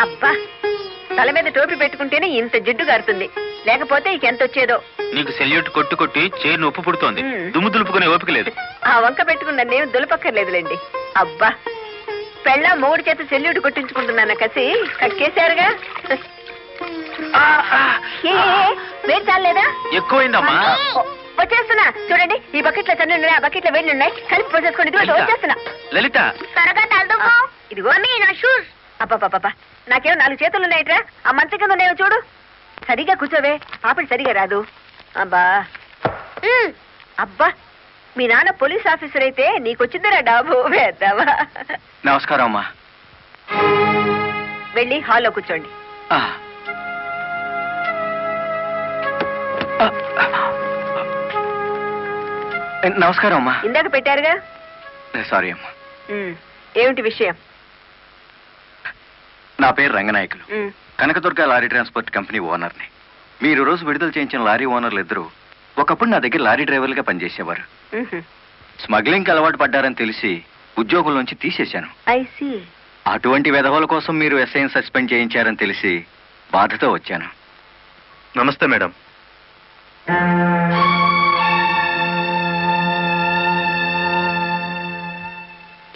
అబ్బా తల మీద టోపీ పెట్టుకుంటేనే ఇంత జిడ్డు గారుతుంది. లేకపోతే ఇక ఎంత వచ్చేదో. నీకు సెల్యూట్ కొట్టు కొట్టి చేరు ఉప్పు పుడుతోంది. దుమ్ము దులుపుకునే ఓపిక లేదు. ఆ వంక పెట్టుకున్న నేను దులపక్కర్లేదులేండి. అబ్బా పెళ్ళ మూడు చేత సెల్యూట్ కొట్టించుకుంటున్నాను కసి? కక్కేశారుగా? ఏ, వేడి చాలేదా ఎక్కువైందమ్మా. వచ్చేస్తున్నా. చూడండి ఈ బకెట్లో తన్ను ఉన్నాయి ఆ బకెట్లో వేడి ఉన్నాయి. కలిపి పోసేసుకోండి. వచ్చేస్తున్నా. లలిత. త్వరగా ఇదిగో మీ నా షూస్ అబ్బా నాకేమో నాలుగు చేతులు ఉన్నాయట్రా. ఆ మంచం కింద ఉన్నాయో చూడు. సరిగా కూర్చోవే. పాపడి సరిగా రాదు. అబ్బా. అబ్బా. మీ నాన్న పోలీస్ ఆఫీసర్ అయితే నీకొచ్చిందిరా డాబు. వేద్దావా నమస్కారం అమ్మా. వెళ్ళి హాల్లో కూర్చోండి. నమస్కారం అమ్మా. ఇందాక పెట్టారుగా? సారీ అమ్మా. ఏమిటి విషయం? నా పేరు Ranganayakulu. Kanakadurga lorry transport company ఓనర్ని. మీరు రోజు విడుదల చేయించిన లారీ ఓనర్లు ఇద్దరు ఒకప్పుడు నా దగ్గర లారీ డ్రైవర్లుగా పనిచేసేవారు. స్మగ్లింగ్కి అలవాటు పడ్డారని తెలిసి ఉద్యోగుల నుంచి తీసేశాను. అటువంటి విధవల కోసం మీరు ఎస్ఐని సస్పెండ్ చేయించారని తెలిసి బాధతో వచ్చాను. నమస్తే మేడం.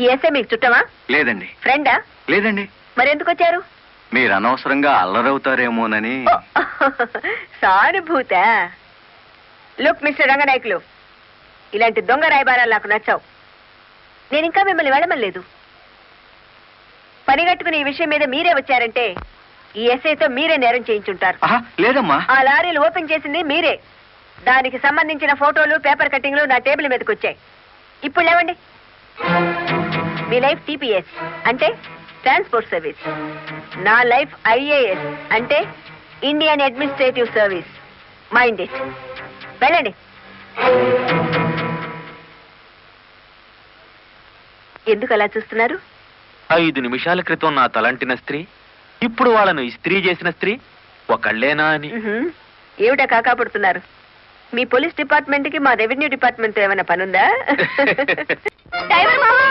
ఈ ఎస్ఐ మీకు చుట్టమా? లేదండి. ఫ్రెండా? లేదండి. మరి ఎందుకు వచ్చారు మీరు అనవసరంగా అల్లరవుతారేమోనని సానుభూత. లుక్ మిస్టర్ రంగనాయకులు ఇలాంటి దొంగ రాయబారాలు నాకు నచ్చావు. నేను ఇంకా మిమ్మల్ని వెళ్ళమలేదు పని కట్టుకుని ఈ విషయం మీద మీరే వచ్చారంటే ఈ ఎస్ఐతో మీరే నేరం చేయించుంటారు. లేదమ్మా. ఆ లారీలు ఓపెన్ చేసింది మీరే. దానికి సంబంధించిన ఫోటోలు పేపర్ కట్టింగ్లు నా టేబుల్ మీదకి వచ్చాయి ఇప్పుడు లేవండి. మీ లైఫ్ టీపీఎస్ అంటే ట్రాన్స్పోర్ట్ సర్వీస్. నా లైఫ్ ఐఏఎస్ అంటే Indian administrative service. Mind it. వెళ్ళండి. ఎందుకు అలా చూస్తున్నారు? ఐదు నిమిషాల క్రితం నా తలంటిన స్త్రీ ఇప్పుడు వాళ్ళను ఇస్త్రీ చేసిన స్త్రీ ఒకళ్ళేనా అని. ఏమిటా కాకాపడుతున్నారు మీ పోలీస్ డిపార్ట్మెంట్కి మా రెవెన్యూ డిపార్ట్మెంట్తో ఏమైనా పనుందా?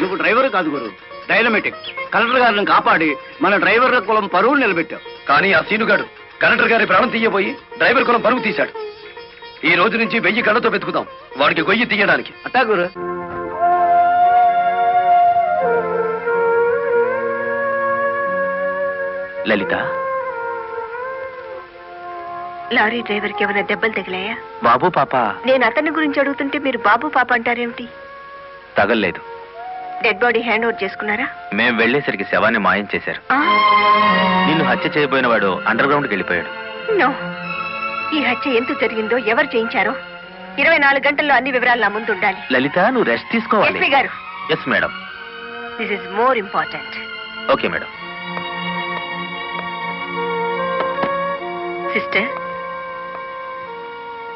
నువ్వు డ్రైవర్ కాదు గురు. డైనమెటిక్ కలెక్టర్ గారిని కాపాడి మన డ్రైవర్ల కులం పరువులు నిలబెట్టావు. కానీ ఆ సీనుగాడు కలెక్టర్ గారి ప్రాణం తీయబోయి డ్రైవర్ కులం పరుగు తీశాడు. ఈ రోజు నుంచి వెయ్యి కళ్ళతో వెతుకుదాం వాడికి గొయ్యి తీయడానికి. అట్టా గురు. లలిత. లారీ డ్రైవర్కి ఏమైనా దెబ్బలు తగిలాయా? బాబు పాప. నేను అతని గురించి అడుగుతుంటే మీరు బాబు పాప అంటారేమిటి? తగల్లేదు. డెడ్ బాడీ హ్యాండ్ ఓవర్ చేసుకున్నారా? మేం వెళ్ళేసరికి శవాన్ని మాయం చేశారు. నిన్ను హత్య చేయబోయిన వాడు అండర్ గ్రౌండ్కి వెళ్ళిపోయాడు. నో. ఈ హత్య ఎందుకు జరిగిందో ఎవరు చేయించారో? ఇరవై నాలుగు గంటల్లో అన్ని వివరాలు నా ముందు ఉండాలి. లలిత నువ్వు రెస్ట్ తీసుకోవాలి. ఎస్పీ గారు. Yes madam this is more important okay madam sister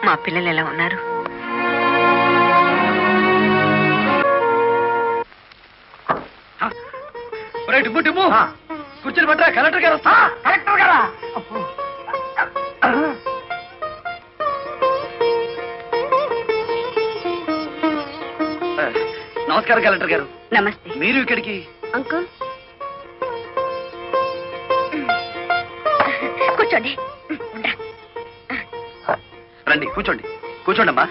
మా పిల్లలు ఎలా ఉన్నారు? టిమ్ము టిమ్ము కూర్చొని పట్టరా కలెక్టర్ గారు వస్తా. కలెక్టర్ గారా? నమస్కారం కలెక్టర్ గారు. నమస్తే. మీరు ఇక్కడికి? అంకుల్. కూర్చోండి. రండి కూర్చోండి. కూర్చోండి అమ్మా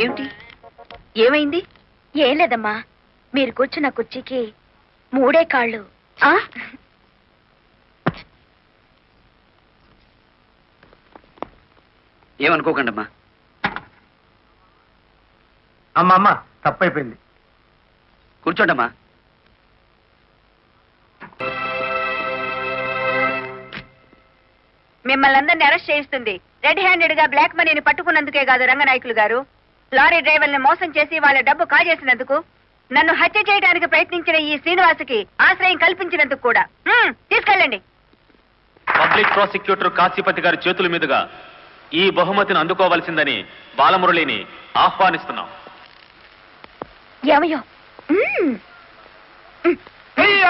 ఏమిటి? ఏమైంది? ఏం లేదమ్మా. మీరు కూర్చున్న కుర్చీకి మూడే కాళ్ళు. ఆ? ఏమనుకోకండి అమ్మా అమ్మ అమ్మ తప్పైపోయింది. కూర్చోండి అమ్మా మిమ్మల్ని అందరినీ అరెస్ట్ చేయిస్తుంది. రెడ్ హ్యాండెడ్గా బ్లాక్ మనీని పట్టుకున్నందుకే కాదు రంగనాయకులు గారు. లారీ డ్రైవర్ని మోసం చేసి వాళ్ళ డబ్బు కాజేసినందుకు నన్ను హత్య చేయడానికి ప్రయత్నించిన ఈ శ్రీనివాసుకి ఆశ్రయం కల్పించినందుకు కూడా. హ్మ్, తీసుకెళ్ళండి. పబ్లిక్ ప్రాసిక్యూటర్ కాశీపతి గారి చేతుల మీదుగా ఈ బహుమతిని అందుకోవలసిందని బాలమురళిని ఆహ్వానిస్తున్నాం. ఏమయ్యో? మ్మ్. ఈ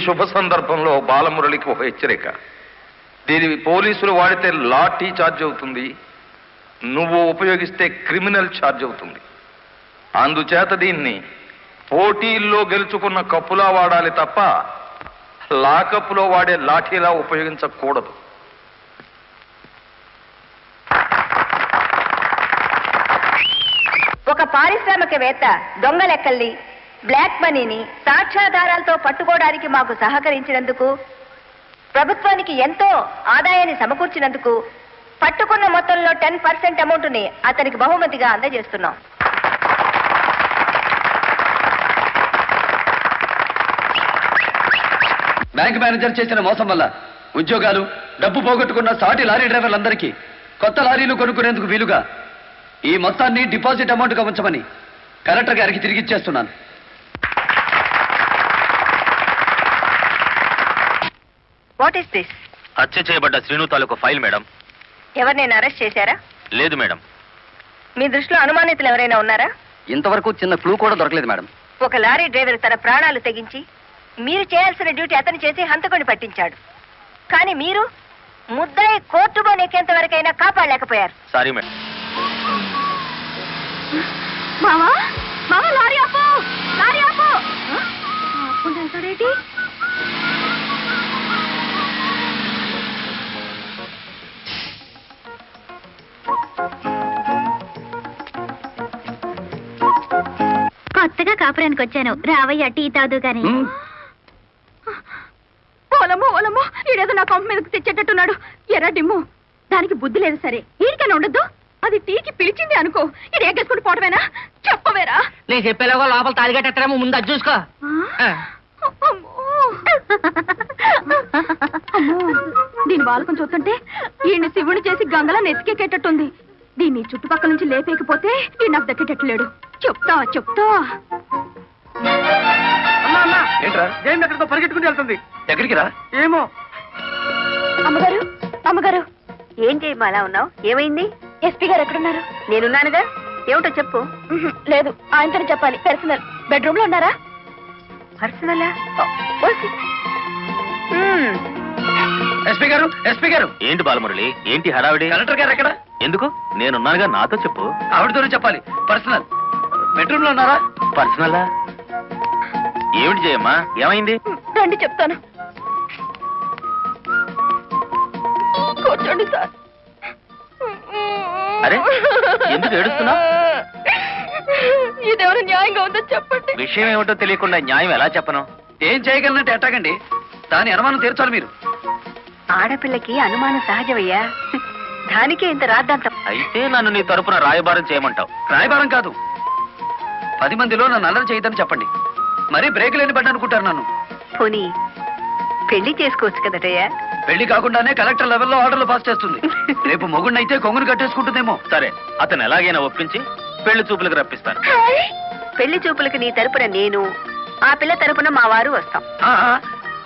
శుభ సందర్భంలో బాలమురళికి ఒక హెచ్చరిక. దీని పోలీసులు వాడితే లాఠీ ఛార్జ్ అవుతుంది. నువ్వు ఉపయోగిస్తే క్రిమినల్ ఛార్జ్ అవుతుంది. అందుచేత దీన్ని పోటీల్లో గెలుచుకున్న కప్పులా వాడాలి తప్ప లాకప్లో వాడే లాఠీలా ఉపయోగించకూడదు. ఒక పారిశ్రామికవేత్త దొంగలెక్కల్ని బ్లాక్ మనీని సాక్ష్యాధారాలతో పట్టుకోవడానికి మాకు సహకరించినందుకు ప్రభుత్వానికి ఎంతో ఆదాయాన్ని సమకూర్చినందుకు పట్టుకున్న మొత్తంలో టెన్ పర్సెంట్ అమౌంట్ని అతనికి బహుమతిగా అందజేస్తున్నాం. బ్యాంక్ మేనేజర్ చేసిన మోసం వల్ల ఉద్యోగాలు డబ్బు పోగొట్టుకున్న సాటి లారీ డ్రైవర్లందరికీ కొత్త లారీలు కొనుక్కునేందుకు వీలుగా ఈ మొత్తాన్ని డిపాజిట్ అమౌంట్గా ఉంచమని కలెక్టర్ గారికి తిరిగి ఇచ్చేస్తున్నాను. వాట్ ఈస్ దిస్ హత్య చేయబడ్డ శ్రీను తాలూకు ఫైల్ మేడం. ఎవరినైనా అరెస్ట్ చేశారా? లేదు మేడం. మీ దృష్టిలో అనుమానితులు ఎవరైనా ఉన్నారా? ఇంతవరకు చిన్న క్లూ కూడా దొరకలేదు మేడం. ఒక లారీ డ్రైవర్ తన ప్రాణాలు తెగించి మీరు చేయాల్సిన డ్యూటీ అతను చేసి హంతకుని పట్టించాడు. కానీ మీరు ముద్దాయి కోర్టు బోనెక్కేంత వరకైనా కాపాడలేకపోయారు. Sorry madam. మావా? కాపురానికి వచ్చాను. రావయ్య టీ తాదు గాని. ఓలమ్మో ఓలమ్మో ఈడేదో నా కొంప మీదకి తెచ్చేటట్టున్నాడు. ఎర్ర డిమ్ము దానికి బుద్ధి లేదు సరే. ఈడికైనా ఉండద్దు? అది టీకి పిలిచింది అనుకో. ఇది ఎగ్గేసుకుని పోవడమేనా? చెప్పవేరా. నేను చెప్పేలోగా లోపల తాలిగట్టేమో ముందు అది చూసుకో. దీని బాలకం చూస్తుంటే ఈయన శివుని చేసి గంగలా నెత్తికెక్కేటట్టుంది దీన్ని చుట్టుపక్కల నుంచి లేపేకపోతే ఈ నాకు దక్కేటట్లేడు. చెప్తా చెప్తా. ఏంట్రా? జైన్ ఎక్కడికో పరిగెట్టుకుని వెళ్తుంది. ఎక్కడికి రా? ఏమో. అమ్మగారు అమ్మగారు. ఏం చేయమ్మా అలా ఉన్నావు? ఏమైంది? ఎస్పీ గారు ఎక్కడున్నారు? నేనున్నానుగా? ఏమిటో చెప్పు. లేదు ఆయనతోనే చెప్పాలి. పర్సనల్. బెడ్రూమ్లో ఉన్నారా? పర్సనలా? ఎస్పీ గారు ఎస్పీ గారు. ఏంటి బాలమురళి? ఏంటి హడావిడి? కలెక్టర్ గారు ఎక్కడ? ఎందుకు? నేనున్నానుగా నాతో చెప్పు. ఆవిడతోనే చెప్పాలి. పర్సనల్. బెడ్రూమ్లో ఉన్నారా? పర్సనలా? ఏమిటి చేయమ్మా ఏమైంది? రండి చెప్తాను. కూర్చోండి సార్. అరే, ఎందుకు ఏడుస్తున్నావ్? ఇదేమైనా న్యాయంగా ఉందో చెప్పండి. విషయం ఏమిటో తెలియకుండా న్యాయం ఎలా చెప్పను? ఏం చేయగలనంటే ఎట్టాగండి? దాని అనుమానం తీర్చాలి మీరు. ఆడపిల్లకి అనుమానం సహజమయ్యా. దానికే ఇంత రాద్దాంతం. అయితే నన్ను నీ తరపున రాయబారం చేయమంటావు. రాయబారం కాదు. పది మందిలో నన్ను అల్లరి చేయదని చెప్పండి. మరీ బ్రేక్ లేని పడ్డ అనుకుంటారు నన్ను. పోనీ పెళ్ళి చేసుకోవచ్చు కదటయ్యా పెళ్ళి కాకుండానే కలెక్టర్ లెవెల్లో ఆర్డర్లు పాస్ చేస్తుంది. రేపు మొగుడినైతే కొంగును కట్టేసుకుంటుందేమో. సరే అతను ఎలాగైనా ఒప్పించి పెళ్ళి చూపులకు రప్పిస్తాను. పెళ్ళి చూపులకి నీ తరపున నేను ఆ పిల్ల తరపున మా వారు వస్తాం. ఆ, ఆ,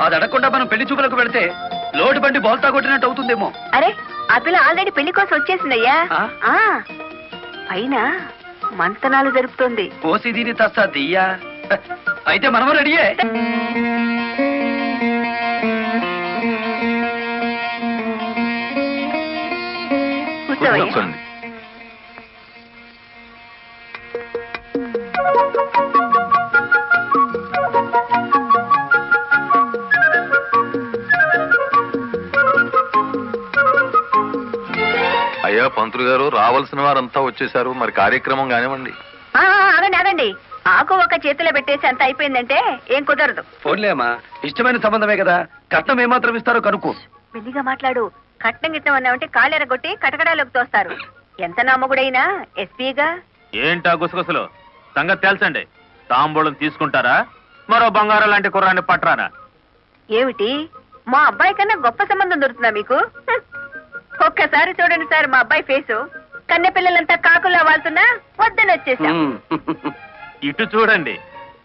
అది అడగకుండా మనం పెళ్ళి చూపులకు వెళితే లోటు బండి బోల్తా కొట్టినట్టు అవుతుందేమో. అరే ఆ పిల్ల ఆల్రెడీ పెళ్ళి కోసం వచ్చేసిందయ్యా. ఆ? ఆ, పైన మంతనాలు జరుపుతోంది. ఓసి దీని తస్తా దియ్యా. అయితే మనము రెడీయే కూర్చోండి. అయ్యా పంతులు గారు రావాల్సిన వారంతా వచ్చేసారు మరి కార్యక్రమం కానివ్వండి. ఆగండి ఆగండి. ఆకు ఒక చేతిలో పెట్టేసి అంత అయిపోయిందంటే ఏం కుదరదు. ఫోన్లేమా ఇష్టమైన సంబంధమే కదా. కట్నం ఏమాత్రం ఇస్తారో కనుక్కు. మెల్లిగా మాట్లాడు. కట్నం గిట్నం అన్నామంటే కాళ్ళెరగొట్టి కటకడాలోకి తోస్తారు. ఎంత నామగుడైనా ఎస్పీగా? ఏంటా గుసగుసలు? సంగతి తెలుసండి తాంబూలం తీసుకుంటారా? మరో బంగారం లాంటి కుర్రాన్ని పట్టరానా? ఏమిటి? మా అబ్బాయి కన్నా గొప్ప సంబంధం దొరుకుతుందా మీకు? ఒక్కసారి చూడండి సార్ మా అబ్బాయి ఫేసు. కన్నె పిల్లలంతా కాకులా వాళ్తున్నా వద్దనొచ్చేసా. ఇటు చూడండి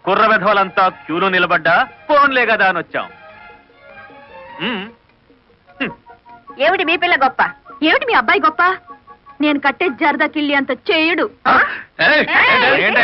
కుర్ర విధవలంతా క్యూలో నిలబడ్డా ఫోన్లే కదా అని వచ్చాం ఏమిటి మీ పిల్ల గొప్ప ఏమిటి మీ అబ్బాయి గొప్ప నేను కట్టే జరదా కిల్లి అంత చేయుడు ఏంటి,